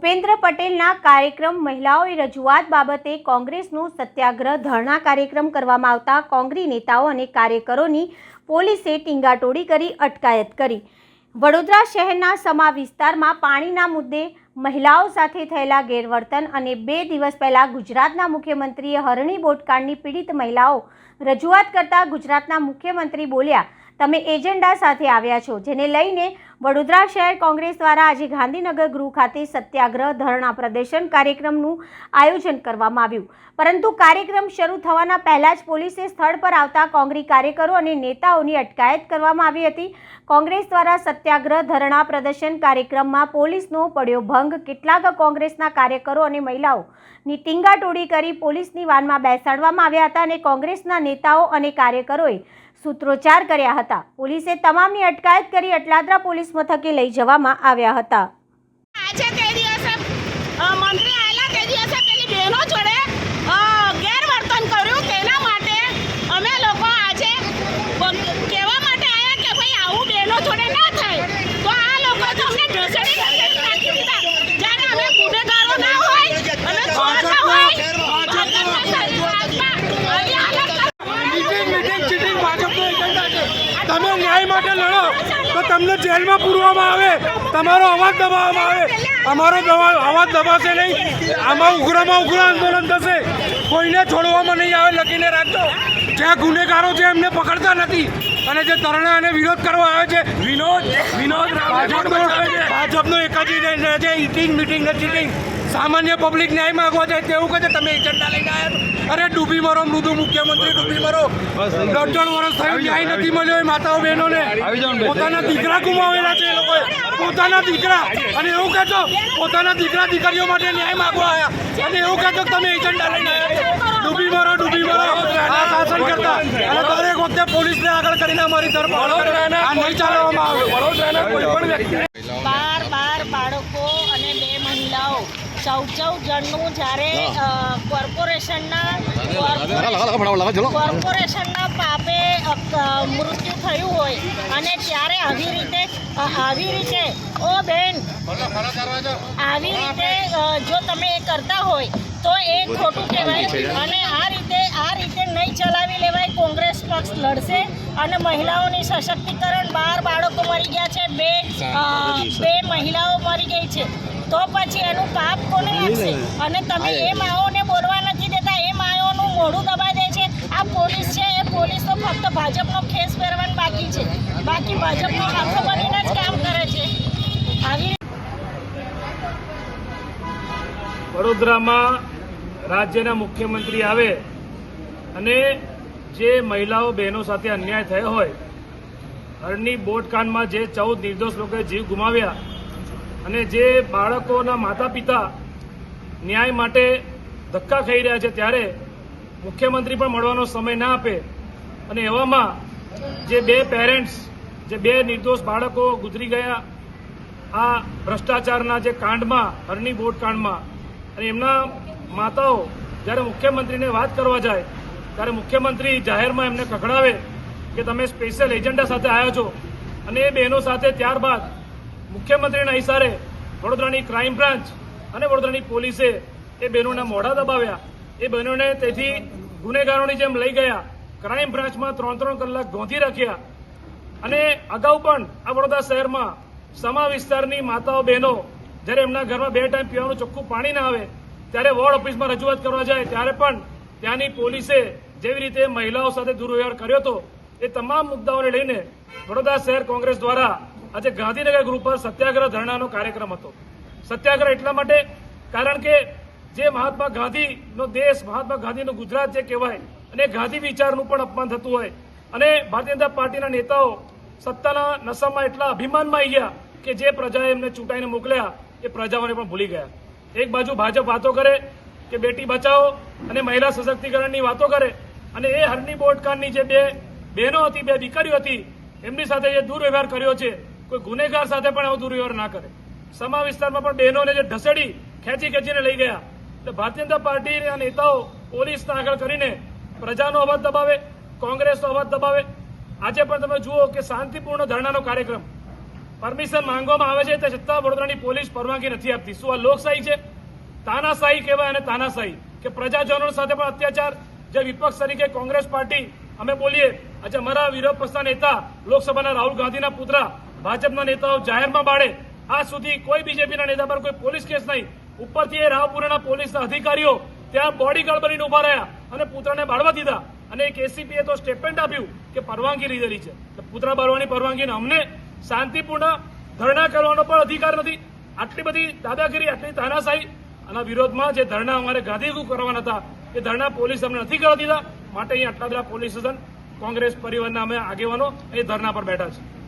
ભૂપેન્દ્ર પટેલના કાર્યક્રમ મહિલાઓએ રજૂઆત બાબતે કોંગ્રેસનું સત્યાગ્રહ ધરણા કાર્યક્રમ કરવામાં આવતા કોંગ્રી નેતાઓ અને કાર્યકરોની પોલીસે ટીંગાટોળી કરી અટકાયત કરી. વડોદરા શહેરના સમા વિસ્તારમાં પાણીના મુદ્દે મહિલાઓ સાથે થયેલા ગેરવર્તન અને બે દિવસ પહેલા ગુજરાતના મુખ્યમંત્રીએ હરણી બોટકાંડની પીડિત મહિલાઓ રજૂઆત કરતા ગુજરાતના મુખ્યમંત્રી બોલ્યા તમે એજન્ડા સાથે આવ્યા છો, જેને લઈને વડોદરા શહેર કોંગ્રેસ દ્વારા આજે ગાંધીનગર ગૃહ ખાતે સત્યાગ્રહ ધરણા પ્રદર્શન કાર્યક્રમનું આયોજન કરવામાં આવ્યું. પરંતુ કાર્યક્રમ શરૂ થવાના પહેલા જ પોલીસે સ્થળ પર આવતા કોંગ્રેસ કાર્યકરો અને નેતાઓની અટકાયત કરવામાં આવી હતી. કોંગ્રેસ દ્વારા સત્યાગ્રહ ધરણા પ્રદર્શન કાર્યક્રમમાં પોલીસનો પડ્યો ભંગ. કેટલાક કોંગ્રેસના કાર્યકરો અને મહિલાઓની ટીંગાટોળી કરી પોલીસની વાનમાં બેસાડવામાં આવ્યા હતા અને કોંગ્રેસના નેતાઓ અને કાર્યકરોએ સૂત્રોચ્ચાર કર્યા હતા. પોલીસે તમામની અટકાયત કરી અટલાદરા પોલીસ મથકે લઈ જવામાં આવ્યા હતા આજે તે દિવસે અ, મંત્રી આવેલા તે દિવસે પેલી બહેનો જોડે અ, ગેરવર્તન કર્યું તેના માટે અમે લોકો આજે બ- કહેવા માટે આવ્યા કે ભાઈ આવું બહેનો જોડે ના થાય તો આ લોકો તો અમને ઢસડી ઢસડી નાખી દીધા જ્યારે અમે ગુનેગારો ના હોય અમે ચોર ના હોય ભાજપના સરકારમાં આવી હાલત મીટિંગ મીટિંગ ચીટિંગ ભાજપનો એજન્ડા છે તમે ન્યાય માટે લડો તો તમને જેલમાં પૂરવામાં આવે તમારો અવાજ દબાવવામાં આવે. અમારો અવાજ દબાશે નહીં. આમાં ઉગ્રમાં ઉગ્ર આંદોલન થશે. કોઈને છોડવામાં નહીં આવે લખીને રાખજો. જે ગુનેગારો છે એમને પકડતા નથી. અને જે તરણા અને વિરોધ કરવા આવે છે વિનોદ વિનોદ ભાજપનો એક જ છે ઇટિંગ મીટિંગ ને ચીટિંગ. સામાન્ય પબ્લિક ન્યાય માંગવા જાય તેવું કહે છે. તમે એજન્ડા લઈને આવ્યા અરે ડૂબી મરો મૃદુ મુખ્યમંત્રી ડૂબી મરો. દોઢ ત્રણ વર્ષ થયું ન્યાય નથી મળ્યો એ માતાઓ બહેનોને. પોતાના દીકરા ગુમાવેલા છે એ લોકોએ. પોતાના દીકરા. અને એવું કહેતો પોતાના દીકરા દીકરીઓ માટે ન્યાય માંગવા આવ્યા અને એવું કહેતો કે તમે એજન્ડા લઈને આવ્યા ડૂબી મરો ડૂબી મરો. શાસન કરતા. અને દરેક વખતે પોલીસને આગળ કરીને અમારી તરફ આ નહીં ચાલવામાં આવે. કોઈ પણ વ્યક્તિ બાર બાર બાળકો અને બે મહિલાઓ ચૌદ ચૌદ જણનું જ્યારે કોર્પોરેશનના કોર્પોરેશન- કોર્પોરેશનના પાપે મૃત્યુ થયું હોય. અને ત્યારે આવી રીતે આવી રીતે ઓ બેન આવી રીતે જો તમે એ કરતા હોય તો એ ખોટું કહેવાય. અને આ રીતે આ રીતે નહીં ચલાવી લેવાય કોંગ્રેસ પક્ષ લડશે. અને મહિલાઓની સશક્તિકરણ બાર બાળકો મરી ગયા છે બે બે મહિલાઓ મરી ગઈ છે. તો પછી એનું પાપ કોને લાગશે અને તમે એ. માઓને બોલવા નથી દેતા એ માઓનું મોઢું દબાઈ દે છે. આ પોલીસ છે એ પોલીસ તો ફક્ત ભાજપનો ખેસ પહેરવાનું બાકી છે. બાકી ભાજપનો હાથો બનીને જ કામ કરે છે. આવી વડોદરામાં રાજ્યના મુખ્યમંત્રી આવે અને જે મહિલાઓ, બહેનો સાથે અન્યાય થયો હોય હરની બોટકાંડમાં જે ચૌદ નિર્દોષ લોકોએ જીવ ગુમાવ્યા અને જે બાળકોના માતા પિતા ન્યાય માટે ધક્કા ખાઈ રહ્યા છે ત્યારે મુખ્યમંત્રી પણ મળવાનો સમય ના આપે અને એવામાં જે બે પેરેન્ટ્સ જે બે નિર્દોષ બાળકો ગુજરી ગયા આ ભ્રષ્ટાચારના જે કાંડમાં હરની બોટ કાંડમાં અને એમના માતાઓ જ્યારે મુખ્યમંત્રીને વાત કરવા જાય ત્યારે મુખ્યમંત્રી જાહેરમાં એમને કકડાવે કે તમે સ્પેશિયલ એજન્ડા સાથે આવ્યા છો. અને એ બહેનો સાથે ત્યારબાદ મુખ્યમંત્રીના ઇશારે વડોદરાની ક્રાઇમ બ્રાન્ચ અને વડોદરાની પોલીસે એ બહેનોના મોઢા દબાવ્યા. એ બહેનોને તેથી ગુનેગારોની જેમ લઈ ગયા, ક્રાઇમ બ્રાન્ચમાં ત્રણ ત્રણ કલાક ગોંધી રાખ્યા. અને અગાઉ પણ આ વડોદરા શહેરમાં સમા વિસ્તારની માતાઓ બહેનો જ્યારે એમના ઘરમાં બે ટાઈમ પીવાનું ચોખ્ખું પાણી ના આવે, ત્યારે વોર્ડ ઓફિસમાં રજૂઆત કરવા જાય, ત્યારે પણ ત્યાંની પોલીસે જેવી રીતે મહિલાઓ સાથે દુર્વ્યવહાર કર્યો હતો, એ તમામ મુદ્દાઓને લઈને વડોદરા શહેર કોંગ્રેસ દ્વારા આજે ગાંધીનગર ગ્રુપ પર સત્યાગ્રહ ધરણાનો કાર્યક્રમ હતો. સત્યાગ્રહ એટલા માટે, કારણ કે જે મહાત્મા ગાંધીનો દેશ, મહાત્મા ગાંધીનું ગુજરાત જે કહેવાય, અને ગાંધી વિચારનું પણ અપમાન થતું હોય, અને ભારતીય જનતા પાર્ટીના નેતાઓ સત્તાના નશામાં એટલા અભિમાનમાં આવી ગયા કે જે પ્રજાએ એમને ચૂંટાઈને મોકલ્યા, એ પ્રજાઓને પણ ભૂલી ગયા. એક બાજુ ભાજપ વાતો કરે કે બેટી બચાવો અને મહિલા સશક્તિકરણની વાતો કરે. અને એ હરની બોટકાંડની જે બે બહેનો હતી, બે દીકરીઓ હતી, એમની સાથે જે દુર્વ્યવહાર કર્યો છે, કોઈ ગુનેગાર સાથે પણ આવો દુર્વ્યવહાર ના કરે. સમા વિસ્તારમાં પણ બહેનોને જે ઢસેડી ખેંચી ખેંચીને લઈ ગયા. એટલે ભારતીય જનતા પાર્ટીના નેતાઓ પોલીસના આગળ કરીને પ્રજાનો અવાજ દબાવે, કોંગ્રેસનો અવાજ દબાવે. આજે પણ તમે જુઓ કે શાંતિપૂર્ણ ધરણાનો કાર્યક્રમ. પરમિશન માંગવામાં આવે છે તે છતાં વડોદરાની પોલીસ પરવાનગી નથી આપતી. શું આ લોકશાહી છે? તાનાશાહી કહેવાય અને તાનાશાહી. કે પ્રજાજનો સાથે પણ અત્યાચાર. જે વિપક્ષ તરીકે કોંગ્રેસ પાર્ટી, અમે બોલીએ, આજે અમારા વિરોધ પક્ષના નેતા, લોકસભાના રાહુલ ગાંધીના પુત્ર, ભાજપના નેતાઓ જાહેરમાં બાળે. આજ સુધી કોઈ બીજેપીના નેતા પર કોઈ પોલીસ કેસ નહીં. ઉપરથી એ રાવપુરાના પોલીસના અધિકારીઓ ત્યાં બોડીગાર્ડ બનીને ઊભા રહ્યા અને પુત્રને બાળવા દીધા. અને એક એસીપીએ તો સ્ટેટમેન્ટ આપ્યું કે પરવાનગી લીધેલી છે. પુત્ર બાળવાની પરવાનગીને અમને શાંતિપૂર્ણ ધરણા કરવાનો પણ અધિકાર નથી. આટલી બધી દાદાગીરી, આટલી તાનાશાહી આના વિરોધમાં જે ધરણા અમારે ગાંધીગુ કરવાના હતા, એ ધરણા પોલીસ અમને નથી કરવા દીધા. માટે અહીં આટલા બધા પોલીસ સ્ટેશન, કોંગ્રેસ પરિવારના અમે આગેવાનો એ ધરણા પર બેઠા છે